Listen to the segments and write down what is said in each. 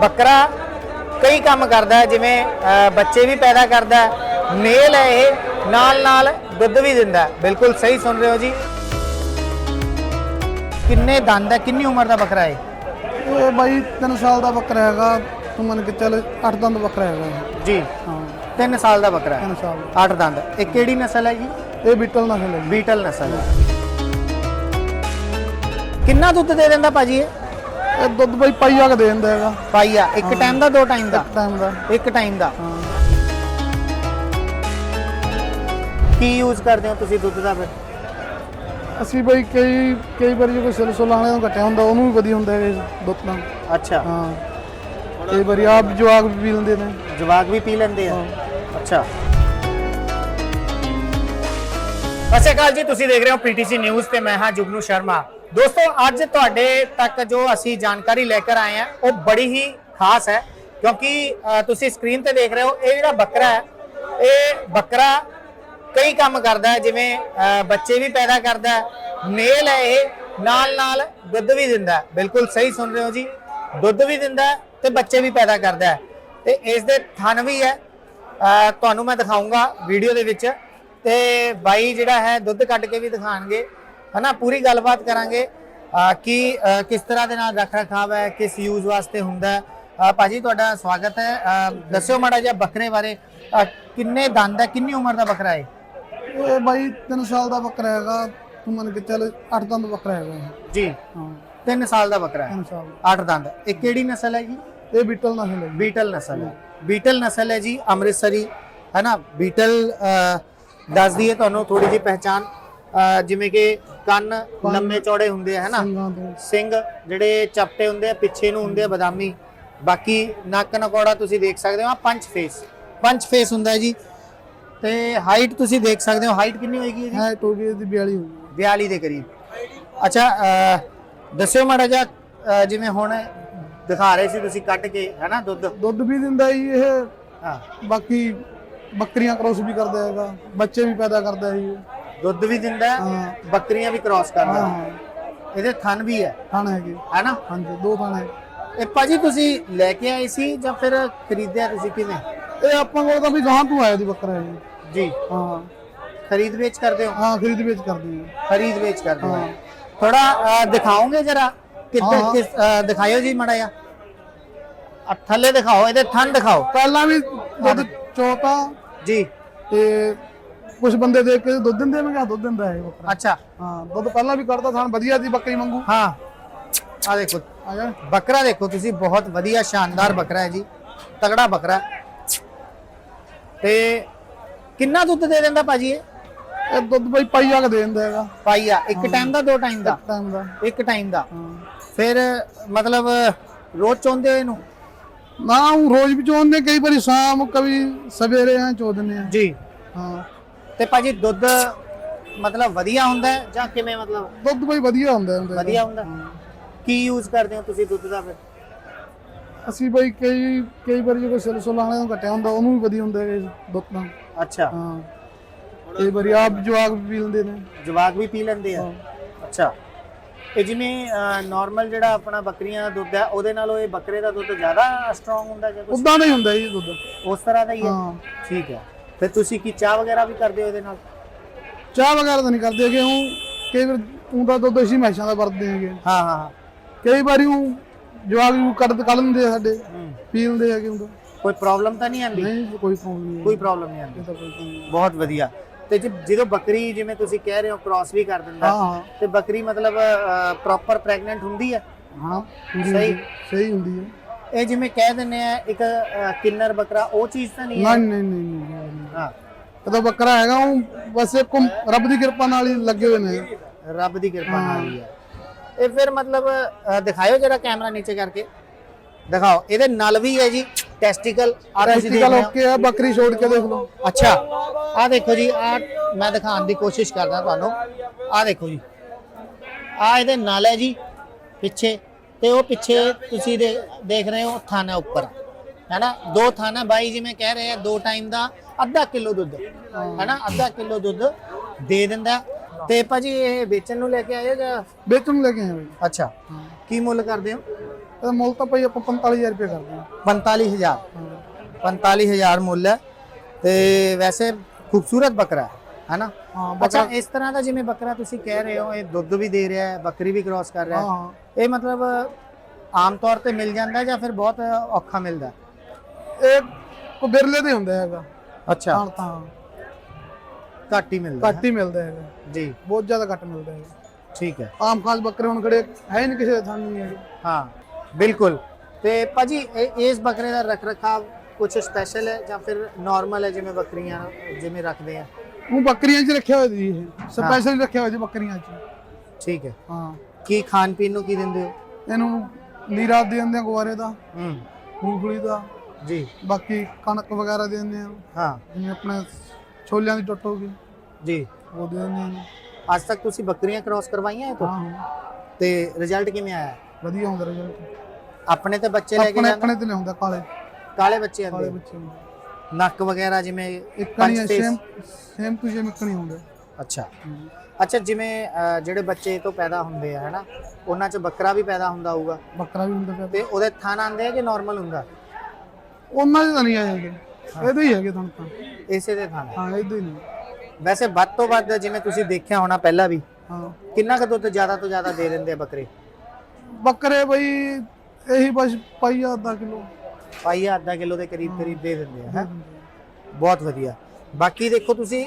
ਬੱਕਰਾ ਕਈ ਕੰਮ ਕਰਦਾ ਜਿਵੇਂ ਬੱਚੇ ਵੀ ਪੈਦਾ ਕਰਦਾ ਮੇਲ ਹੈ ਇਹ ਨਾਲ ਨਾਲ ਦੁੱਧ ਵੀ ਦਿੰਦਾ ਬਿਲਕੁਲ ਸਹੀ ਸੁਣ ਰਹੇ ਹੋ ਜੀ। ਕਿੰਨੇ ਦੰਦ ਹੈ ਕਿੰਨੀ ਉਮਰ ਦਾ ਬੱਕਰਾ ਹੈ ਇਹ? ਬਾਈ 3 ਸਾਲ ਦਾ ਬੱਕਰਾ ਹੈਗਾ ਤੂੰ ਮੰਨ ਕੇ ਚੱਲ 8 ਦੰਦ ਬੱਕਰਾ ਹੈਗਾ। ਜੀ। ਹਾਂ। 3 ਸਾਲ ਦਾ ਬੱਕਰਾ ਹੈ। 3 ਸਾਲ ਦਾ। 8 ਦੰਦ। ਇਹ ਕਿਹੜੀ ਨਸਲ ਹੈ ਜੀ? ਇਹ ਬੀਟਲ ਨਸਲ ਹੈ। ਬੀਟਲ ਨਸਲ ਹੈ। ਕਿੰਨਾ ਦੁੱਧ ਦੇ ਦਿੰਦਾ ਭਾਜੀ ਇਹ? ਇਹ ਦੁੱਧ ਬਾਈ ਪਾਈ ਆ ਕੇ ਦੇ ਦਿੰਦਾ ਹੈਗਾ। ਪਾਈਆ ਇੱਕ ਟਾਈਮ ਦਾ ਦੋ ਟਾਈਮ ਦਾ? ਟਾਈਮ ਦਾ। ਇੱਕ ਟਾਈਮ ਦਾ? ਹਾਂ। ਕੀ ਯੂਜ਼ ਕਰਦੇ ਹੋ ਤੁਸੀਂ ਦੁੱਧ ਦਾ ਫਿਰ? ਅਸੀਂ ਬਾਈ ਕਈ ਕਈ ਵਾਰੀ ਜੇ ਕੋਈ ਸਿਲਸਿਲਾ ਵਾਲਿਆਂ ਨੂੰ ਘਟਿਆ ਹੁੰਦਾ ਉਹਨੂੰ ਵੀ ਵਧੀਆ ਹੁੰਦਾ ਹੈ ਦੁੱਧ ਨਾਲ। ਅੱਛਾ। ਹਾਂ। ਕਈ ਵਾਰੀ ਆਪ ਜਵਾਕ ਵੀ ਪੀ ਲੈਂਦੇ ਨੇ। ਜਵਾਕ ਵੀ ਪੀ ਲੈਂਦੇ ਆ? ਅੱਛਾ। ਸ਼੍ਰੀ ਅਕਾਲ ਜੀ ਤੁਸੀਂ ਦੇਖ ਰਹੇ ਹੋ ਪੀਟੀਸੀ ਨਿਊਜ਼ ਤੇ ਮੈਂ ਹਾਂ ਜੁਗਨੂ ਸ਼ਰਮਾ। ਦੋਸਤੋ, ਅੱਜ ਤੁਹਾਡੇ ਤੱਕ ਜੋ ਅਸੀਂ ਜਾਣਕਾਰੀ ਲੈ ਕੇ ਆਏ ਹਾਂ, ਉਹ ਬੜੀ ਹੀ ਖਾਸ ਹੈ, ਕਿਉਂਕਿ ਤੁਸੀਂ ਸਕਰੀਨ ਤੇ ਦੇਖ ਰਹੇ ਹੋ, ਇਹ ਜਿਹੜਾ ਬੱਕਰਾ ਹੈ, ਇਹ ਬੱਕਰਾ ਕਈ ਕੰਮ ਕਰਦਾ ਹੈ, ਜਿਵੇਂ ਬੱਚੇ ਵੀ ਪੈਦਾ ਕਰਦਾ ਹੈ, ਮੇਲ ਹੈ ਇਹ, ਨਾਲ ਨਾਲ ਦੁੱਧ ਵੀ ਦਿੰਦਾ ਬਿਲਕੁਲ ਸਹੀ ਸੁਣ ਰਹੇ ਹੋ ਜੀ, ਦੁੱਧ ਵੀ ਦਿੰਦਾ ਹੈ ਤੇ ਬੱਚੇ ਵੀ ਪੈਦਾ ਕਰਦਾ ਹੈ। ਤੇ ਇਸ ਦੇ ਥਣ ਵੀ ਹੈ ਤੁਹਾਨੂੰ ਮੈਂ ਦਿਖਾਉਂਗਾ ਵੀਡੀਓ ਦੇ ਵਿੱਚ, ਤੇ ਬਾਈ ਜਿਹੜਾ ਹੈ, ਦੁੱਧ ਕੱਢ ਕੇ ਵੀ ਦਿਖਾਣਗੇ। ਹਨਾ ਪੂਰੀ ਗੱਲਬਾਤ ਕਰਾਂਗੇ ਕਿ ਕਿਸ ਤਰ੍ਹਾਂ ਦੇ ਨਾਲ ਰੱਖ ਰਖਾਵ ਹੈ ਕਿਸ ਯੂਜ਼ ਵਾਸਤੇ ਹੁੰਦਾ ਹੈ। ਭਾਜੀ ਤੁਹਾਡਾ ਸਵਾਗਤ ਹੈ। ਦੱਸਿਓ ਮਾੜਾ ਜਿਹਾ ਬੱਕਰੇ ਬਾਰੇ। ਕਿੰਨੇ ਦੰਦ ਹੈ ਕਿੰਨੀ ਉਮਰ ਦਾ ਬੱਕਰਾ ਹੈ? ਇਹ ਬਾਈ 3 ਸਾਲ ਦਾ ਬੱਕਰਾ ਹੈਗਾ। ਤੂੰ ਮੰਨ ਕੇ ਚੱਲ 8 ਦੰਦ ਬੱਕਰਾ ਹੈਗਾ। ਜੀ। ਹਾਂ। 3 ਸਾਲ ਦਾ ਬੱਕਰਾ ਹੈ। 3 ਸਾਲ। ਦਾ 8 ਦੰਦ। ਇਹ ਕਿਹੜੀ ਨਸਲ ਹੈ ਜੀ? ਇਹ ਬੀਟਲ ਨਸਲ ਹੈ ਜੀ। ਬੀਟਲ ਨਸਲ ਹੈ। ਬੀਟਲ ਨਸਲ ਹੈ ਜੀ ਅੰਮ੍ਰਿਤਸਰੀ। ਹੈ ਨਾ ਬੀਟਲ ਦੱਸਦੀ ਹੈ ਤੁਹਾਨੂੰ ਥੋੜੀ ਜਿਹੀ ਪਹਿਚਾਨ ਜਿਵੇਂ ਕਿ ਕੰਨ ਲੰਮੇ ਚੌੜੇ ਹੁੰਦੇ ਆ ਹੈ ਨਾ ਸਿੰਘਾਂ ਤੋਂ ਸਿੰਘ ਜਿਹੜੇ ਚਪਟੇ ਹੁੰਦੇ ਆ ਪਿੱਛੇ ਨੂੰ ਹੁੰਦੇ ਆ ਬਦਾਮੀ। ਬਾਕੀ ਨੱਕ ਨਕੌੜਾ ਤੁਸੀਂ ਦੇਖ ਸਕਦੇ ਹੋ ਆ ਪੰਜ ਫੇਸ ਪੰਜ ਫੇਸ ਹੁੰਦਾ ਹੈ ਜੀ। ਤੇ ਹਾਈਟ ਤੁਸੀਂ ਦੇਖ ਸਕਦੇ ਹੋ ਹਾਈਟ ਕਿੰਨੀ ਹੋਏਗੀ ਇਹਦੀ? ਹੈ ਟੋਬੀ ਦੀ 42 ਹੋਊਗੀ। 42 ਦੇ ਕਰੀਬ। ਅੱਛਾ ਦੱਸਿਓ ਮਾੜਾ ਜਿਹਾ ਜਿਵੇਂ ਹੁਣ ਦਿਖਾ ਰਹੇ ਸੀ ਤੁਸੀਂ ਕੱਢ ਕੇ ਹੈ ਨਾ ਦੁੱਧ? ਦੁੱਧ ਵੀ ਦਿੰਦਾ ਜੀ ਇਹ। ਹਾਂ। ਬਾਕੀ ਬੱਕਰੀਆਂ ਕ੍ਰੋਸ ਵੀ ਕਰਦਾ ਹੈਗਾ ਬੱਚੇ ਵੀ ਪੈਦਾ ਕਰਦਾ ਹੈ ਜੀ। ਦੁੱਧ ਵੀ ਦਿੰਦਾ ਹੈ, ਹਾਂ। ਬੱਕਰੀਆਂ ਵੀ ਕ੍ਰਾਸ ਕਰਦਾ ਹਾਂ। ਹੈ। ਹਾਂ ਇਹਦੇ ਥਣ ਵੀ ਹੈ। ਥਾਣਾ ਹੈਗੇ। ਹੈ ਨਾ ਹਾਂਜੀ ਦੋ ਥਾਣੇ ਇਹ ਭਾਜੀ ਤੁਸੀਂ ਲੈ ਕੇ ਆਏ ਸੀ ਜਾਂ ਫਿਰ ਖਰੀਦਿਆ ਤੁਸੀਂ ਕਿਵੇਂ? ਇਹ ਆਪਾਂ ਕੋਲ ਤਾਂ ਵੀ ਗਾਂ ਤੋਂ ਆਇਆ ਦੀ ਬੱਕਰਾ ਹੈ ਜੀ। ਜੀ ਹਾਂ। ਖਰੀਦ ਵੇਚ ਕਰਦੇ ਹੋ? ਹਾਂ ਖਰੀਦ ਵੇਚ ਕਰਦੇ ਹਾਂ। ਖਰੀਦ ਵੇਚ ਕਰਦੇ ਹੋ। ਥੋੜਾ ਦਿਖਾਓਗੇ ਜਰਾ? ਕਿੱਥੇ ਹਾਂ, ਹਾਂ। ਕਿਸ ਅ, ਦਿਖਾਇਓ ਜੀ ਮੜਾ ਜਾ ਥੱਲੇ ਦਿਖਾਓ ਇਹਦੇ ਥਣ ਦਿਖਾਓ। ਪਹਿਲਾਂ ਵੀ ਦੁੱਧ ਚੋਤਾ ਜੀ। ਤੇ ਕੁਝ ਬੰਦੇ ਦੇਖ ਕੇ ਦੁੱਧ ਦਿੰਦੇ ਮੈਂ ਕਿਹਾ ਦੁੱਧ ਦਿੰਦਾ ਹੈ ਬੱਕਰਾ। ਅੱਛਾ। ਹਾਂ ਦੁੱਧ ਪਹਿਲਾਂ ਵੀ ਕੱਢਦਾ ਥਾਣ ਵਧੀਆ ਸੀ ਬੱਕਰੀ ਵਾਂਗੂ। ਹਾਂ। ਆ ਦੇਖੋ ਆ ਜਾ। ਬੱਕਰਾ ਦੇਖੋ ਤੁਸੀਂ ਬਹੁਤ ਵਧੀਆ ਸ਼ਾਨਦਾਰ ਬੱਕਰਾ ਹੈ ਜੀ। ਤਗੜਾ ਬੱਕਰਾ। ਤੇ ਕਿੰਨਾ ਦੁੱਧ ਦੇ ਦਿੰਦਾ ਭਾਜੀ ਇਹ? ਇਹ ਦੁੱਧ ਬਈ ਪਾਈ ਆ ਕੇ ਦੇ ਦਿੰਦਾ ਹੈਗਾ। ਪਾਈਆ ਇੱਕ ਟਾਈਮ ਦਾ ਦੋ ਟਾਈਮ ਦਾ? ਟਾਈਮ ਦਾ। ਇੱਕ ਟਾਈਮ ਦਾ। ਫਿਰ ਮਤਲਬ ਰੋਜ਼ ਚੋਂਦੇ ਹੋ ਇਹਨੂੰ? ਨਾ ਉਹ ਰੋਜ਼ ਵੀ ਚੋਂਦੇ ਕਈ ਵਾਰੀ ਸ਼ਾਮ ਕभी ਸਵੇਰੇ ਆ ਚੋ ਦਿੰਦੇ ਆ। ਜੀ। ਹਾਂ। ਤੇ ਭਾਜੀ ਦੁੱਧ ਮਤਲਬ ਵਧੀਆ ਹੁੰਦਾ ਹੈ ਜਾਂ ਕਿਵੇਂ ਮਤਲਬ? ਦੁੱਧ ਬਈ ਵਧੀਆ ਹੁੰਦਾ ਹੁੰਦਾ ਵਧੀਆ ਹੁੰਦਾ? ਕੀ ਯੂਜ਼ ਕਰਦੇ ਹੋ ਤੁਸੀਂ ਦੁੱਧ ਦਾ ਫਿਰ? ਅਸੀਂ ਬਈ ਕਈ ਕਈ ਵਾਰੀ ਜੇ ਕੋਈ ਸਿਲਸਿਲਾ ਵਾਲਿਆਂ ਨੂੰ ਘਟਿਆ ਹੁੰਦਾ ਉਹਨੂੰ ਵੀ ਵਧੀਆ ਹੁੰਦਾ ਹੈ ਦੁੱਧ ਨਾਲ। ਅੱਛਾ। ਹਾਂ। ਕਈ ਵਾਰੀ ਆਪ ਜਵਾਕ ਵੀ ਪੀ ਲੈਂਦੇ ਨੇ। ਜਵਾਕ ਵੀ ਪੀ ਲੈਂਦੇ ਆ। ਅੱਛਾ। ਇਹ ਜਿਵੇਂ ਨਾਰਮਲ ਜਿਹੜਾ ਆਪਣਾ ਬੱਕਰੀਆਂ ਦਾ ਦੁੱਧ ਹੈ ਉਹਦੇ ਨਾਲੋਂ ਇਹ ਬੱਕਰੇ ਦਾ ਦੁੱਧ ਜ਼ਿਆਦਾ ਸਟਰੋਂਗ ਹੁੰਦਾ ਜਾਂ ਕੁਝ ਉਦਾਂ ਦਾ ਹੀ ਹੁੰਦਾ ਜੀ ਦੁੱਧ। ਉਸ ਤਰ੍ਹਾਂ ਦਾ ਹੀ ਹੈ? ਹਾਂ। ਠੀਕ ਹੈ। ਫਿਰ ਤੁਸੀਂ ਕੀ ਚਾਹ ਵਗੈਰਾ ਵੀ ਕਰਦੇ ਹੋ ਇਹਦੇ ਨਾਲ? ਚਾਹ ਵਗੈਰਾ ਤਾਂ ਨਹੀਂ ਕਰਦੇ ਹੈਗੇ ਉਹ ਕਈ ਵਾਰ ਉਹਦਾ ਦੁੱਧ ਅਸੀਂ ਮੈਸ਼ਾਂ ਦਾ ਵਰਤਦੇ ਹੈਗੇ। ਹਾਂ ਹਾਂ ਹਾਂ। ਕਈ ਵਾਰੀ ਉਹ ਜਵਾਕ ਵੀ ਕੱਢ ਕੱਢ ਲੈਂਦੇ ਆ ਸਾਡੇ ਹੂੰ। ਪੀ ਲੈਂਦੇ ਹੈਗੇ ਹੁੰਦਾ ਕੋਈ ਪ੍ਰੋਬਲਮ ਤਾਂ ਨਹੀਂ ਆਉਂਦੀ ਨਹੀਂ ਕੋਈ ਪ੍ਰੋਬਲਮ ਨਹੀਂ। ਕੋਈ ਪ੍ਰੋਬਲਮ ਨਹੀਂ ਆਉਂਦੀ ਤਾਂ। ਬਹੁਤ ਵਧੀਆ। ਤੇ ਜੇ- ਜਦੋਂ ਬੱਕਰੀ ਜਿਵੇਂ ਤੁਸੀਂ ਕਹਿ ਰਹੇ ਹੋ ਕ੍ਰਾਸ ਵੀ ਕਰ ਦਿੰਦਾ ਹਾਂ ਹਾਂ। ਤੇ ਬੱਕਰੀ ਮਤਲਬ ਪ੍ਰੋਪਰ ਪ੍ਰੈਗਨੈਂਟ ਹੁੰਦੀ ਹੈ? ਹਾਂ ਸਹੀ। ਸਹੀ ਹੁੰਦੀ ਹੈ। ਇਹ ਜਿਵੇਂ ਕਹਿ ਦਿੰਦੇ ਆ ਇੱਕ ਅ, ਕਿੰਨਰ ਬੱਕਰਾ ਉਹ ਚੀਜ਼ ਤਾਂ ਨਹੀਂ ਹੈ? ਨਹੀਂ ਨਹੀਂ ਨਹੀਂ ਨਹੀਂ, ਨਹੀਂ ਹਾਂ। ਕਦੋਂ ਬੱਕਰਾ ਹੈਗਾ ਉਹ ਬਸ ਇੱਕ ਰੱਬ ਦੀ ਕਿਰਪਾ ਨਾਲ ਹੀ ਲੱਗੇ ਹੋਏ ਨੇ। ਰੱਬ ਦੀ ਕਿਰਪਾ ਨਾਲ ਹੀ। ਹੈ ਇਹ ਫਿਰ ਮਤਲਬ ਅ, ਦਿਖਾਇਓ ਜਰਾ ਕੈਮਰਾ ਨੀਚੇ ਕਰਕੇ। ਦਿਖਾਓ ਇਹਦੇ ਨਲ ਵੀ ਹੈ ਜੀ ਟੈਸਟੀਕਲ ਆ ਤੁਸੀਂ ਦੇਖ ਟੈਸਟੀਕਲ ਰਹੇ ਹੋ। ਓਕੇ ਆ ਬੱਕਰੀ ਛੋੜ ਕੇ ਦੇਖ ਲਓ। ਅੱਛਾ ਆ ਦੇਖੋ ਜੀ ਆ ਮੈਂ ਦਿਖਾਉਣ ਦੀ ਕੋਸ਼ਿਸ਼ ਕਰਦਾ ਤੁਹਾਨੂੰ। ਆ ਦੇਖੋ ਜੀ ਆ ਇਹਦੇ ਨਾਲ ਹੈ ਜੀ ਪਿੱਛੇ। ਤੇ ਉਹ ਪਿੱਛੇ ਤੁਸੀਂ ਦੇ- ਦੇਖ ਰਹੇ ਹੋ ਥਾਨਾ ਉੱਪਰ। ਹੈਨਾ? ਦੋ ਥਾਨਾ ਬਾਈ ਜਿਵੇਂ ਕਹਿ ਰਹੇ ਆ ਦੋ ਟਾਈਮ ਦਾ ਅੱਧਾ ਕਿਲੋ ਦੁੱਧ। ਹੈਨਾ? ਅੱਧਾ ਕਿਲੋ ਦੁੱਧ ਦੇ ਦਿੰਦਾ। ਤੇ ਭਾਜੀ ਇਹ ਵੇਚਣ ਨੂੰ ਲੈ ਕੇ ਆਏ ਹੋ ਜਾਂ ਵੇਚਣ ਨੂੰ ਲੈ ਕੇ ਆਏ ਅੱਛਾ। ਕੀ ਮੁੱਲ ਕਰਦੇ ਹੋ? ਇਹਦਾ ਮੁੱਲ ਤਾਂ ਭਾਈ ਆਪਾਂ 45000 ਰੁਪਏ ਕਰਦੇ ਹਾਂ। 45000 ਹਾਂ 45000 ਮੁੱਲ ਹੈ। ਤੇ ਵੈਸੇ ਖੂਬਸੂਰਤ ਬੱਕਰਾ ਹੈ। ਹੈ ਨਾ ਹਾਂ ਅੱਛਾ ਇਸ ਤਰ੍ਹਾਂ ਦਾ ਜਿਵੇਂ ਬੱਕਰਾ ਤੁਸੀਂ ਕਹਿ ਰਹੇ ਹੋ ਇਹ ਦੁੱਧ ਵੀ ਦੇ ਰਿਹਾ ਹੈ ਬੱਕਰੀ ਵੀ ਕ੍ਰਾਸ ਕਰ ਰਿਹਾ ਹਾਂ। ਹੈ ਹਾਂ। ਇਹ ਮਤਲਬ ਆਮ ਤੌਰ ਤੇ ਮਿਲ ਜਾਂਦਾ ਹੈ ਜਾਂ ਫਿਰ ਬਹੁਤ ਔਖਾ ਮਿਲਦਾ ਹੈ? ਇਹ ਕੋ ਬਿਰਲੇ ਦੇ ਹੁੰਦਾ ਹੈਗਾ। ਅੱਛਾ। ਤਾਂ ਤਾਂ। ਘੱਟ ਹੀ ਮਿਲਦਾ ਘੱਟ ਹੀ ਮਿਲਦਾ ਹੈਗਾ। ਹੈ। ਜੀ। ਬਹੁਤ ਜ਼ਿਆਦਾ ਘੱਟ ਮਿਲਦਾ ਹੈਗਾ। ਠੀਕ ਹੈ। ਆਮ ਖਾਸ ਬੱਕਰੇ ਹੁਣ ਖੜੇ ਹੈ ਹੀ ਨਹੀਂ ਕਿਸੇ ਥਾਂ ਨਹੀਂ ਹੈਗੇ। ਹਾਂ ਬਿਲਕੁਲ। ਤੇ ਭਾਜੀ ਇਸ ਬੱਕਰੇ ਦਾ ਰਖ ਰਖਾਵ ਕੁਝ ਸਪੈਸ਼ਲ ਹੈ ਜਾਂ ਫਿਰ ਨਾਰਮਲ ਹੈ ਜਿਵੇਂ ਬੱਕਰੀਆਂ ਜਿਵੇਂ ਰੱਖਦੇ ਆ? ਉਹ ਬੱਕਰੀਆਂ 'ਚ ਰੱਖਿਆ ਹੋਇਆ ਜੀ ਇਹ। ਸਪੈਸ਼ਲ ਰੱਖਿਆ ਹੋਇਆ ਜੀ ਬੱਕਰੀਆਂ 'ਚ। ਠੀਕ ਹੈ। ਹਾਂ। ਕੀ ਖਾਣ ਪੀਣ ਨੂੰ ਕੀ ਦਿੰਦੇ ਹੋ? ਇਹਨੂੰ ਨੀਰਾ ਦੇ ਦਿੰਦੇ ਆ ਗੁਵਾਰੇ ਦਾ ਹੂੰ। ਮੂੰਗਫਲੀ ਦਾ। ਜੀ। ਬਾਕੀ ਕਣਕ ਵਗੈਰਾ ਦੇ ਦਿੰਦੇ ਆ। ਹਾਂ। ਜਿਵੇਂ ਆਪਣੇ ਛੋਲਿਆਂ ਦੀ ਟੁੱਟ ਹੋ ਗਈ। ਜੀ। ਉਹ ਦੇ ਦਿੰਦੇ ਆ ਅੱਜ ਤੱਕ ਤੁਸੀਂ ਬੱਕਰੀਆਂ ਕ੍ਰਾਸ ਕਰਵਾਈਆਂ ਇਹ ਤੋਂ? ਹਾਂ ਤੇ ਰਿਜ਼ਲਟ ਕਿਵੇਂ ਆਇਆ? ਵਧੀਆ ਹੁੰਦਾ ਰਿਜ਼ਲਟ ਆਪਣੇ ਤੇ ਬੱਚੇ ਲੈ ਕੇ ਆਪਣੇ ਜਾਂਦੇ? ਆਪਣੇ ਤੇ ਲਿਆਉਂਦਾ ਕਾਲੇ। ਕਾਲੇ ਬੱਚੇ ਕਾਲੇ ਆਉਂਦੇ ਬੱਚੇ ਹੁੰਦੇ। ਨੱਕ ਵਗੈਰਾ ਜਿਵੇਂ ਇੱਕ ਨਹੀਂ ਪੰਜ। ਸੇਮ ਸੇਮ ਟੂ ਸੇਮ ਇੱਕ ਨਹੀਂ ਹੁੰਦਾ। ਅੱਛਾ। ਅੱਛਾ ਜਿਵੇਂ ਅਹ, ਜਿਹੜੇ ਬੱਚੇ ਤੋਂ ਪੈਦਾ ਹੁੰਦੇ ਆ ਹੈਨਾ ਉਹਨਾਂ 'ਚ ਬੱਕਰਾ ਵੀ ਪੈਦਾ ਹੁੰਦਾ ਹੋਊਗਾ। ਬੱਕਰਾ ਵੀ ਹੁੰਦਾ ਪਿਆ ਤੇ ਉਹਦੇ ਥਣ ਆਉਂਦੇ ਆ ਕਿ ਨਾਰਮਲ ਹੁੰਦਾ? ਉਹਨਾਂ ਦੇ ਤਾਂ ਨਹੀਂ ਆਏ ਹੈਗੇ। ਇਹਦੇ ਹੀ ਹੈਗੇ ਤੁਹਾਨੂੰ ਤਾਂ। ਇਸੇ ਦੇ ਥਣ ਹਾਂ ਇਹਦੇ ਹੀ ਨਹੀਂ ਵੈਸੇ ਵੱਧ ਤੋਂ ਵੱਧ ਜਿਵੇਂ ਤੁਸੀਂ ਦੇਖਿਆ ਹੋਣਾ ਪਹਿਲਾਂ ਵੀ ਹਾਂ। ਕਿੰਨਾ ਕੁ ਦੁੱਧ ਜ਼ਿਆਦਾ ਤੋਂ ਜ਼ਿਆਦਾ ਦੇ ਦਿੰਦੇ ਆ ਬੱਕਰੇ? ਬੱਕਰੇ ਬਈ ਇਹੀ ਬਸ ਪਾਈਆ ਅੱਧਾ ਕਿਲੋ। ਪਾਈਆ ਅੱਧਾ ਕਿਲੋ ਦੇ ਕਰੀਬ ਕਰੀਬ ਦੇ ਦਿੰਦੇ ਆ ਹੈਂ? ਬਹੁਤ ਵਧੀਆ। ਬਾਕੀ ਦੇਖੋ ਤੁਸੀਂ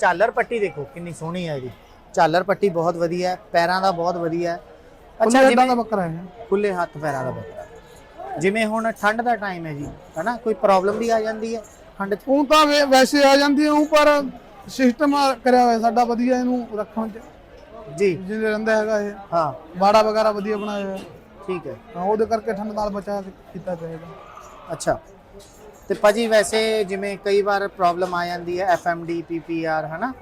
ਝਾਲਰ ਪੱਟੀ ਦੇਖੋ ਕਿੰਨੀ ਸੋਹਣੀ ਹੈ ਇਹਦੀ। ਝਾਲਰ ਪੱਟੀ ਬਹੁਤ ਵਧੀਆ ਹੈ ਪੈਰਾਂ ਦਾ ਬਹੁਤ ਵਧੀਆ। ਹੈ ਅੱਛਾ ਅੱਛਾ ਇਦਾਂ ਜਿਵੇਂ ਦਾ ਬੱਕਰਾ ਹੈ। ਖੁੱਲੇ ਹੱਥ ਪੈਰਾਂ ਦਾ ਬੱਕਰਾ। ਜਿਵੇਂ ਹੁਣ ਠੰਡ ਦਾ ਟਾਈਮ ਹੈ ਜੀ ਹਨਾ? ਕੋਈ ਪ੍ਰੋਬਲਮ ਵੀ ਆ ਜਾਂਦੀ ਹੈ ਠੰਡ 'ਚ? ਉਹ ਤਾਂ ਵੈ- ਵੈਸੇ ਆ ਜਾਂਦੀ ਹੈ ਉਹ ਪਰ ਸਿਸਟਮ ਕਰਿਆ ਹੋਇਆ ਸਾਡਾ ਵਧੀਆ ਇਹਨੂੰ ਰੱਖਣ ਚ। ਜੀ। ਜਿਵੇਂ ਰਹਿੰਦਾ ਹੈਗਾ ਇਹ। ਹਾਂ। ਬਾੜਾ ਵਗੈਰਾ ਵਧੀਆ ਬਣਾਇਆ ਹੋਇਆ। ਠੀਕ ਹੈ। ਹਾਂ ਉਹਦੇ ਕਰਕੇ ਠੰਡ ਨਾਲ ਬਚਾ ਕੀਤਾ ਜਾਏਗਾ। ਅੱਛਾ। ਤੇ ਭਾਜੀ ਵੈਸੇ ਜਿਵੇਂ ਕਈ ਵਾਰ ਪ੍ਰੋਬਲਮ ਆ ਜਾਂਦੀ ਹੈ ਐਫਐਮਡੀ ਪੀਪੀਆਰ ਹਨਾ?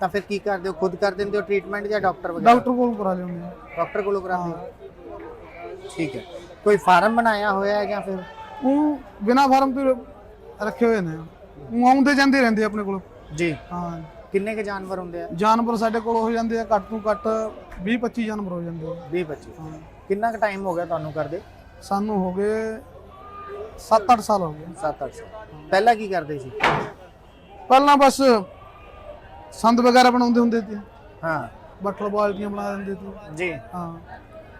ਤਾਂ ਫਿਰ ਕੀ ਕਰਦੇ ਹੋ? ਖੁਦ ਕਰ ਦਿੰਦੇ ਹੋ ਟ੍ਰੀਟਮੈਂਟ ਜਾਂ ਡਾਕਟਰ ਵਗੈਰਾ? ਡਾਕਟਰ ਕੋਲ ਕਰਾ ਲਿਆਉਂਦੇ ਆ ਡਾਕਟਰ ਕੋਲੋਂ ਕਰਾਉਂਦੇ ਹੋ। ਠੀਕ ਹੈ। ਕੋਈ ਫਾਰਮ ਬਣਾਇਆ ਹੋਇਆ ਹੈ ਜਾਂ ਫਿਰ? ਉਹ ਬਿਨਾ ਫਾਰਮ ਤੋਂ ਰੱਖੇ ਹੋਏ ਨੇ। ਉਹ ਆਉਂਦੇ ਜਾਂਦੇ ਰਹਿੰਦੇ ਆਪਣੇ ਕੋਲ। ਜੀ। ਹਾਂ। ਕਿੰਨੇ ਕੇ ਜਾਨਵਰ ਹੁੰਦੇ ਆ? ਜਾਨਵਰ ਸਾਡੇ ਕੋਲ ਹੋ ਜਾਂਦੇ ਆ ਘੱਟ ਤੋਂ ਘੱਟ 20 25 ਜਾਨਵਰ ਹੋ ਜਾਂਦੇ ਆ। 20 25 ਹਾਂ। ਕਿੰਨਾ ਕੁ ਟਾਈਮ ਹੋ ਗਿਆ ਤੁਹਾਨੂੰ ਕਰਦੇ? ਸਾਨੂੰ ਹੋ ਗਏ 7-8 ਸਾਲ ਹੋ ਗਏ। 7-8 ਸਾਲ। ਪਹਿਲਾਂ ਕੀ ਕਰਦੇ ਸੀ? ਪਹਿਲਾਂ ਬਸ ਸੰਦ ਵਗੈਰਾ ਬਣਾਉਂਦੇ ਹੁੰਦੇ ਸੀ। ਹਾਂ। ਬੱਠਲ ਬਾਲਟੀਆਂ ਬਣਾ ਦਿੰਦੇ ਸੀ। ਜੀ। ਹਾਂ।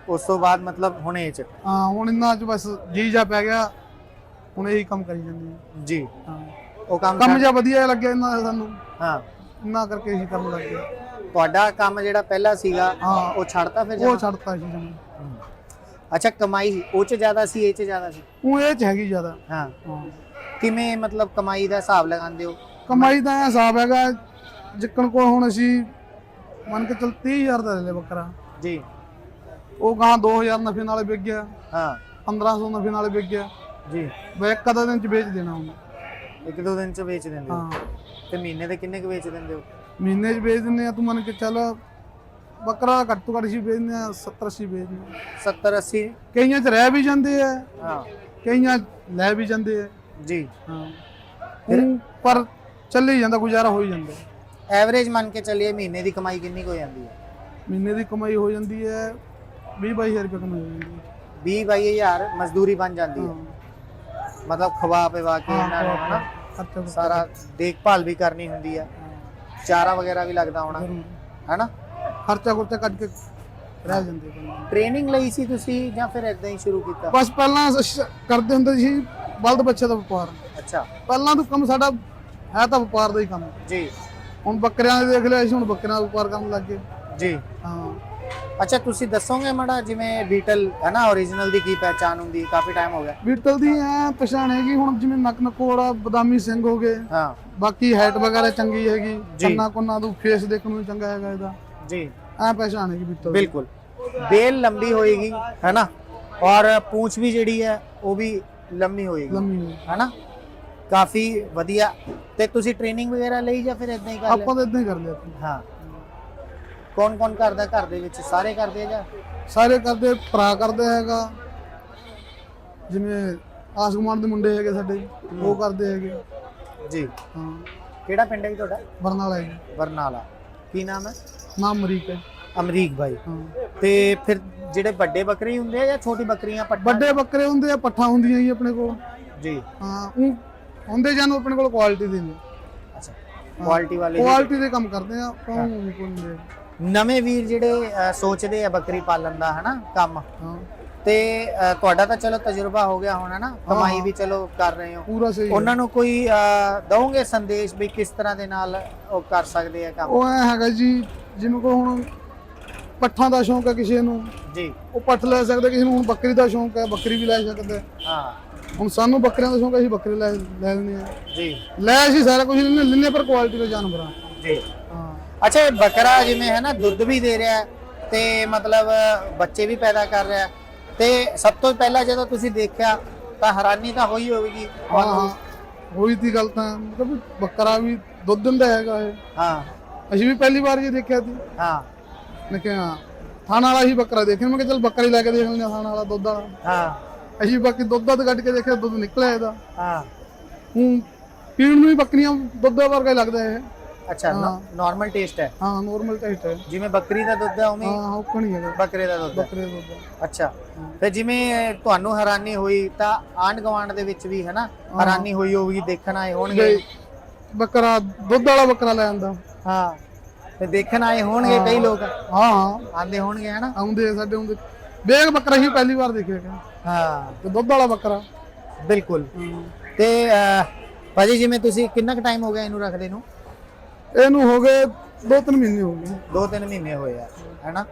ਉਸ ਤੋਂ ਬਾਅਦ ਮਤਲਬ ਹੁਣ ਇਹ ਚ? ਹਾਂ ਹੁਣ ਇੰਨਾ ਚ ਬਸ ਜੀ ਜਾ ਪੈ ਗਿਆ। ਹੁਣ ਇਹੀ ਕੰਮ ਕਰੀ ਜਾਂਦੇ ਜੀ। ਹਾਂ। ਉਹ ਕੰਮ ਕੰਮ ਜਿਹਾ ਵਧੀਆ ਲੱਗਿਆ ਇਹਨਾਂ ਦਾ ਸਾਨੂੰ। ਹਾਂ। ਇੰਨਾ ਕਰਕੇ ਇਹੀ ਕੰਮ ਲੱਗ ਗਿਆ। ਤੁਹਾਡਾ ਕੰਮ ਜਿਹੜਾ ਪਹਿਲਾਂ ਸੀਗਾ ਹਾਂ। ਉਹ ਛੱਡਤਾ ਫਿਰ ਉਹ? ਛੱਡਤਾ ਸੀ ਜਮਾ। ਅੱਛਾ ਕਮਾਈ ਉਹ ਚ ਜ਼ਿਆਦਾ ਸੀ ਇਹ ਚ ਜ਼ਿਆਦਾ ਸੀ? ਉਹ ਇਹ ਚ ਹੈਗੀ ਜ਼ਿਆਦਾ। ਹਾਂ। ਹਾਂ। ਕਿਵੇਂ ਮਤਲਬ ਕਮਾਈ ਦਾ ਹਿਸਾਬ ਲਗਾਉਂਦੇ ਹੋ? ਕਮਾਈ ਦਾ ਇਹ ਹਿਸਾਬ ਹੈਗਾ ਜਿੱਕਣ ਕੋਲ ਹੁਣ ਅਸੀਂ ਮੰਨ ਕੇ ਚਲ 30000 ਦਾ ਲੈ ਲਿਆ ਬੱਕਰਾ। ਜੀ। ਉਹ ਗਾਂ 2000 ਨਫੇ ਨਾਲ ਵਿਕ ਗਿਆ। ਹਾਂ। 1500 ਨਫੇ ਨਾਲ ਵਿਕ ਗਿਆ। ਜੀ। ਬਈ ਇੱਕ ਅੱਧਾ ਦਿਨ ਚ ਵੇਚ ਦੇਣਾ ਉਹਨੇ। ਇੱਕ ਦੋ ਦਿਨ ਚ ਵੇਚ ਦਿੰਦੇ ਹੋ? ਹਾਂ। ਤੇ ਮਹੀਨੇ ਦੇ ਕਿੰਨੇ ਕੁ ਵੇਚ ਦਿੰਦੇ ਹੋ? ਮਹੀਨੇ ਚ ਵੇਚ ਦਿੰਦੇ ਆ ਤੂੰ ਮੰਨ ਕੇ ਚੱਲ ਬੱਕਰਾ ਘੱਟ ਤੋਂ ਘੱਟ ਅਸੀਂ ਵੇਚਦੇ ਆ 70 80 ਵੇਚਦੇ ਆ 70 80 ਕਈਆਂ ਚ ਰਹਿ ਵੀ ਜਾਂਦੇ ਆ ਹਾਂ। ਕਈਆਂ ਲੈ ਵੀ ਜਾਂਦੇ ਆ। ਜੀ। ਹਾਂ। ਪਰ ਚੱਲੇ ਜਾਂਦਾ ਗੁਜ਼ਾਰਾ ਹੋ ਹੀ ਜਾਂਦਾ। ਐਵਰੇਜ ਮੰਨ ਕੇ ਚੱਲੀਏ ਮਹੀਨੇ ਦੀ ਕਮਾਈ ਕਿੰਨੀ ਕੁ ਹੋ ਜਾਂਦੀ ਹੈ? ਮਹੀਨੇ ਦੀ ਕਮਾਈ ਹੋ ਜਾਂਦੀ ਹੈ 20 22000 ਰੁਪਏ ਕਮਾਈ ਹੋ ਜਾਂਦੀ ਹੈ। 20 22000 ਮਜ਼ਦੂਰੀ ਬਣ ਜਾਂਦੀ ਹੈ। ਮਤਲਬ ਖਵਾ ਪਿਵਾ ਕੇ ਇਹਨਾਂ ਨੂੰ ਹਨਾ? ਸਾਰਾ ਦੇਖਭਾਲ ਵੀ ਕਰਨੀ ਹੁੰਦੀ ਹੈ। ਚਾਰਾ ਵਗੈਰਾ ਵੀ ਲੱਗਦਾ ਹੋਣਾ। ਹੈਨਾ? ਖਰਚਾ ਖੁਰਚਾ ਕੱਢ ਕੇ ਰਹਿ ਜਾਂਦੇ ਬੰਦੇ। ਟ੍ਰੇਨਿੰਗ ਲਈ ਸੀ ਤੁਸੀਂ ਜਾਂ ਫਿਰ ਇਦਾਂ ਹੀ ਸ਼ੁਰੂ ਕੀਤਾ? ਬਸ ਪਹਿਲਾਂ ਅਸੀਂ ਕਰਦੇ ਹੁੰਦੇ ਸੀ ਬਲਦ ਬੱਚੇ ਦਾ ਵਪਾਰ। ਅੱਛਾ। ਪਹਿਲਾਂ ਤੋਂ ਕੰਮ ਸਾਡਾ ਹੈ ਤਾਂ ਵਪਾਰ ਦਾ ਹੀ ਕੰਮ। ਜੀ। ਹੁਣ ਬੱਕਰਿਆਂ ਦੇ ਦੇਖ ਲਿਆ ਅਸੀਂ ਹੁਣ ਬੱਕਰਿਆਂ ਦਾ ਵਪਾਰ ਕਰਨ ਲੱਗ ਗਏ। ਜੀ। ਹਾਂ। ਅੱਛਾ ਤੁਸੀਂ ਦੱਸੋਗੇ ਮੜਾ ਜਿਵੇਂ ਬੀਟਲ ਹੈ ਨਾ origignal ਦੀ ਕੀ ਪਹਿਚਾਨ ਹੁੰਦੀ ਕਾਫੀ ਟਾਈਮ ਹੋ ਗਿਆ। ਬੀਟਲ ਦੀ ਐ ਪਛਾਣ ਹੈਗੀ ਹੁਣ ਜਿਵੇਂ ਨੱਕ ਨਕੋੜਾ ਬਦਾਮੀ ਸਿੰਘ ਹੋ ਗਏ। ਹਾਂ। ਬਾਕੀ ਹਾਈਟ ਵਗੈਰਾ ਚੰਗੀ ਹੈਗੀ ਜੀ। ਕੰਨਾ ਕੁੰਨਾ ਤੋਂ ਫੇਸ ਦੇਖਣ ਨੂੰ ਚੰਗਾ ਹੈਗਾ ਇਹਦਾ। ਜੀ। ਐ ਪਛਾਣ ਹੈਗੀ ਬੀਟਲ ਦੀ। ਬਿਲਕੁਲ। ਬੇਲ ਲੰਬੀ ਹੋਏਗੀ ਹੈ ਨਾ ਔਰ ਪੂੰਛ ਵੀ ਜਿਹੜੀ ਹੈ ਉਹ ਵੀ ਲੰਮੀ ਹੋਏਗੀ। ਲੰਮੀ। ਹੈ ਨਾ ਕਾਫੀ ਵਧੀਆ। ਤੇ ਤੁਸੀਂ ਟ੍ਰੇਨਿੰਗ ਵਗੈਰਾ ਲਈ ਜਾਂ ਫਿਰ ਇਦਾਂ ਹੀ ਕਰ ਲਿਆ? ਆਪਾਂ ਤਾਂ ਇਦਾਂ ਹੀ ਕਰ ਲਿਆ ਸੀ। ਹਾਂ। ਕੌਣ ਕੌਣ ਕਰਦਾ ਘਰ ਦੇ ਵਿੱਚ? ਸਾਰੇ ਕਰਦੇ ਆ ਜਾਂ? ਸਾਰੇ ਕਰਦੇ ਭਰਾ ਕਰਦੇ ਹੈਗਾ। ਜਿਵੇਂ ਆਸਮਾਨ ਦੇ ਮੁੰਡੇ ਹੈਗੇ ਸਾਡੇ ਉਹ ਕਰਦੇ ਹੈਗੇ। ਜੀ। ਹਾਂ। ਕਿਹੜਾ ਪਿੰਡ ਹੈ ਜੀ ਤੁਹਾਡਾ? ਬਰਨਾਲਾ ਹੈ ਬਰਨਾਲਾ। ਕੀ ਨਾਮ ਹੈ? ਨਾਮ ਅਮਰੀਕ ਹੈ। ਅਮਰੀਕ ਭਾਈ ਤੇ ਫਿਰ ਜਿਹੜੇ ਵੱਡੇ ਬੱਕਰੇ ਹੁੰਦੇ ਆ ਜਾਂ ਛੋਟੀ ਬੱਕਰੀਆਂ ਪੱਟਾਂ ਵੱਡੇ ਬੱਕਰੇ ਹੁੰਦੇ ਆ ਪੱਠਾ ਹੁੰਦੀਆਂ ਜੀ ਆਪਣੇ ਕੋਲ। ਜੀ। ਹਾਂ ਉਹ ਹੁੰਦੇ ਜਾਨੂੰ ਆਪਣੇ ਕੋਲ ਕੁਆਲਿਟੀ ਦੇ ਨੇ। ਅੱਛਾ ਕੁਆਲਿਟੀ ਵਾਲੇ। ਕੁਆਲਿਟੀ ਦੇ ਕੰਮ ਕਰਦੇ ਆ ਆਪਾਂ ਹੁੰਦੇ ਨਵੇਂ ਵੀਰ ਜਿਹੜੇ ਸੋਚਦੇ ਆ ਬੱਕਰੀ ਪਾਲਣ ਦਾ ਹਨਾ ਕੰਮ। ਤੇ ਤੁਹਾਡਾ ਤਾਂ ਚਲੋ ਤਜਰਬਾ ਹੋ ਗਿਆ ਹੋਣਾ ਨਾ ਕਮਾਈ। ਵੀ ਚਲੋ ਕਰ ਰਹੇ ਹੋ। ਪੂਰਾ ਸਹੀ। ਉਹਨਾਂ ਨੂੰ ਕੋਈ ਦਵੋਗੇ ਸੰਦੇਸ਼ ਵੀ ਕਿਸ ਤਰ੍ਹਾਂ ਦੇ ਨਾਲ ਉਹ ਕਰ ਸਕਦੇ ਆ ਕੰਮ? ਉਹ ਹੈਗਾ ਜੀ ਜਿਵੇਂ ਕੋ ਹੁਣ ਪੱਠਾਂ ਦਾ ਸ਼ੌਂਕ ਹੈ ਕਿਸੇ ਨੂੰ ਜੀ। ਉਹ ਪੱਠ ਲੈ ਸਕਦਾ ਕਿਸੇ ਨੂੰ ਹੁਣ ਬੱਕਰੀ ਦਾ ਸ਼ੌਂਕ ਹੈ ਬੱਕਰੀ ਵੀ ਲੈ ਸਕਦਾ ਹੈ। ਹੁਣ ਸਾਨੂੰ ਬੱਕਰੀਆਂ ਦਾ ਸ਼ੌਂਕ ਹੈ ਅਸੀਂ ਬੱਕਰੇ ਲੈ ਲੈ ਲੈਂਦੇ ਆ ਜੀ। ਲੈ ਅਸੀਂ ਸਾਰਾ ਕੁਝ ਲੈਂਦੇ ਲੈਂਦੇ ਪਰ ਕੁਆਲਿਟੀ ਦੇ ਜਾਨਵਰ। ਆ ਜੀ। ਹਾਂ। ਅੱਛਾ ਇਹ ਬੱਕਰਾ ਜਿਵੇਂ ਹੈ ਨਾ ਦੁੱਧ ਵੀ ਦੇ ਰਿਹਾ ਤੇ ਮਤਲਬ ਬੱਚੇ ਵੀ ਪੈਦਾ ਕਰ ਰਿਹਾ ਤੇ ਸਭ ਤੋਂ ਪਹਿਲਾਂ ਜਦੋਂ ਤੁਸੀਂ ਦੇਖਿਆ ਤਾਂ ਹੈਰਾਨੀ ਤਾਂ ਹੋਈ ਹੋਵੇਗੀ। ਹਾਂ। ਹੋਈ ਤੀ ਗੱਲ ਤਾਂ ਮਤਲਬ ਬੱਕਰਾ ਵੀ ਦੁੱਧ ਦਿੰਦਾ ਹੈਗਾ ਇਹ। ਹਾਂ। ਅਸੀਂ ਵੀ ਪਹਿਲੀ ਵਾਰ ਇਹ ਦੇਖਿਆ ਸੀ। ਹਾਂ। ਮੈਂ ਕਿਹਾ ਥਾਣ ਵਾਲਾ ਹੀ ਬੱਕਰਾ ਦੇਖਿਆ। ਮੈਂ ਕਿਹਾ ਚੱਲ ਬੱਕਰੀ ਲੈ ਕੇ ਦੇਖ ਲੈਂਦੇ ਹਾਂ ਥਾਣ ਵਾਲਾ ਦੁੱਧ ਵਾਲਾ। ਹਾਂ। ਅਸੀਂ ਬਾਕੀ ਦੁੱਧ ਦੁੱਧ ਕੱਢ ਕੇ ਦੇਖਿਆ ਦੁੱਧ ਨਿਕਲਿਆ ਇਹਦਾ। ਹਾਂ। ਹੁਣ ਪੀਣ ਨੂੰ ਵੀ ਬੱਕਰੀਆਂ ਦੁੱਧ ਵਰਗਾ ਹੀ ਲੱਗਦਾ ਇਹ। ਅੱਛਾ ਨਾਰਮਲ ਟੇਸਟ ਹੈ। ਹਾਂ ਨੋਰਮਲ ਟਾਈਟ ਹੈ। ਜਿਵੇਂ ਬੱਕਰੀ ਦਾ ਦੁੱਧ ਹੈ ਉਵੇਂ ਹੀ ਹਾਂ ਹੁੱਕ ਨਹੀਂ ਹੈਗਾ। ਬੱਕਰੇ ਦਾ ਦੁੱਧ ਹੈ। ਬੱਕਰੇ ਦਾ ਦੁੱਧ ਅੱਛਾ। ਤੇ ਜਿਵੇਂ ਤੁਹਾਨੂੰ ਹੈਰਾਨੀ ਹੋਈ ਤਾਂ ਆਂਢ ਗੁਆਂਢ ਦੇ ਵਿੱਚ ਵੀ ਹੈ ਨਾ ਹੈਰਾਨੀ ਹੋਈ ਹੋਊਗੀ ਦੇਖਣ ਆਏ ਹੋਣਗੇ। ਤੇ ਬੱਕਰਾ ਦੁੱਧ ਵਾਲਾ ਬੱਕਰਾ ਲੈ ਆਂਦਾ। ਹਾਂ। ਤੇ ਦੇਖਣ ਆਏ ਹੋਣਗੇ ਕਈ ਲੋਕ। ਹਾਂ। ਹਾਂ ਆਂਦੇ ਹੋਣਗੇ ਹਨਾ? ਆਉਂਦੇ ਆ ਸਾਡੇ ਆਉਂਦੇ। ਬੇਗ ਬੱਕਰਾ ਹੀ ਪਹਿਲੀ ਵਾਰ ਦੇਖਿਆ ਹਾਂ। ਤੇ ਦੁੱਧ ਵਾਲਾ ਬੱਕਰਾ। ਬਿਲਕੁਲ। ਤੇ ਭਾਜੀ ਜਿਵੇਂ ਤੁਸੀਂ ਕਿੰਨਾ ਕੁ ਟਾਈਮ ਹੋ ਗਿਆ ਇਹਨੂੰ ਰੱਖਦੇ ਨੂੰ? ਇਹਨੂੰ ਹੋ ਗਏ ਦੋ ਤਿੰਨ ਮਹੀਨੇ ਹੋ ਗਏ। ਦੋ ਤਿੰਨ ਮਹੀਨੇ ਹੋਏ ਆ ਹੈਨਾ?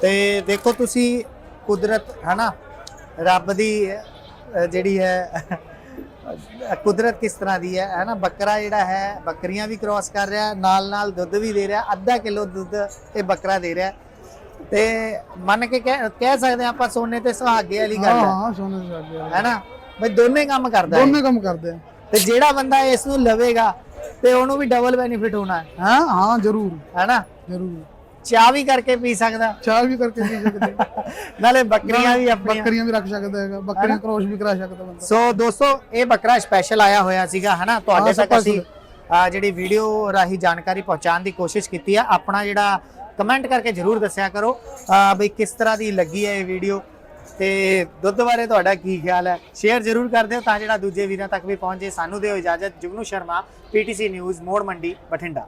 ਤੇ ਦੇਖੋ ਤੁਸੀਂ ਕੁਦਰਤ ਹੈਨਾ? ਰੱਬ ਦੀ ਜਿਹੜੀ ਹੈ ਕੁਦਰਤ ਕਿਸ ਤਰ੍ਹਾਂ ਦੀ ਹੈ? ਹੈਨਾ ਬੱਕਰਾ ਜਿਹੜਾ ਹੈ ਬੱਕਰੀਆਂ ਵੀ ਕ੍ਰਾਸ ਕਰ ਰਿਹਾ ਨਾਲ ਨਾਲ ਦੁੱਧ ਵੀ ਦੇ ਰਿਹਾ ਅੱਧਾ ਕਿਲੋ ਦੁੱਧ ਇਹ ਬੱਕਰਾ ਦੇ ਰਿਹਾ। ਤੇ ਮੰਨ ਕੇ ਕਹਿ ਸਕਦੇ ਹਾਂ ਆਪਾਂ ਸੋਨੇ ਤੇ ਸੁਹਾਗੇ ਵਾਲੀ ਗੱਲ ਹਾਂ। ਹੈ ਹਾਂ ਸੋਨੇ ਦੇ ਸਾਡੇ ਵਾਲੇ। ਹੈਨਾ ਬਈ ਦੋਨੇ ਕੰਮ ਕਰਦਾ ਹੈ। ਦੋਨੇ ਕੰਮ ਕਰਦੇ ਆ। ਤੇ ਜਿਹੜਾ ਬੰਦਾ ਇਸ ਨੂੰ ਲਵੇਗਾ ਤੇ ਉਹਨੂੰ ਵੀ ਡਬਲ ਬੈਨੀਫਿਟ ਹੋਣਾ ਹੈ। ਹਾਂ ਹਾਂ ਜ਼ਰੂਰ। ਹੈਨਾ ਜ਼ਰੂਰ। ਚਾਹ ਵੀ ਕਰਕੇ ਪੀ ਸਕਦਾ। ਚਾਹ ਵੀ ਕਰਕੇ ਪੀ ਸਕਦੇ। ਨਾਲੇ ਬੱਕਰੀਆਂ ਵੀ ਆਪਣੀਆਂ। ਬੱਕਰੀਆਂ ਵੀ ਰੱਖ ਸਕਦਾ ਹੈਗਾ। ਬੱਕਰੀਆਂ ਕ੍ਰੋਸ ਵੀ ਕਰਾ ਸਕਦਾ ਬੰਦਾ। ਸੋ ਦੋਸਤੋ ਇਹ ਬੱਕਰਾ ਸਪੈਸ਼ਲ ਆਇਆ ਹੋਇਆ ਸੀਗਾ ਹਨਾ? ਤੁਹਾਡੇ ਤੱਕ। ਅਸੀਂ ਜਿਹੜੀ ਵੀਡੀਓ ਰਾਹੀਂ ਜਾਣਕਾਰੀ ਪਹੁੰਚਾਉਣ ਦੀ ਕੋਸ਼ਿਸ਼ ਕੀਤੀ ਆ। ਆਪਣਾ ਜਿਹੜਾ ਕਮੈਂਟ ਕਰਕੇ ਜਰੂਰ ਦੱਸਿਆ ਕਰੋ। ਬਈ ਕਿਸ ਤਰ੍ਹਾਂ ਦੀ ਲੱਗੀ ਹੈ ਇਹ ਵੀਡੀਓ ਤੇ ਦੁੱਧ ਬਾਰੇ ਤੁਹਾਡਾ ਕੀ ਖਿਆਲ ਹੈ? ਸ਼ੇਅਰ ਜਰੂਰ ਕਰ ਦਿਓ ਤਾਂ ਜਿਹੜਾ ਦੂਜੇ ਵੀਰਾਂ ਤੱਕ ਵੀ ਪਹੁੰਚੇ। ਸਾਨੂੰ ਦਿਓ ਇਜਾਜ਼ਤ। ਜੁਗਨੂ ਸ਼ਰਮਾ ਪੀਟੀਸੀ ਨਿਊਜ਼ ਮੋੜ ਮੰਡੀ ਬਠਿੰਡਾ।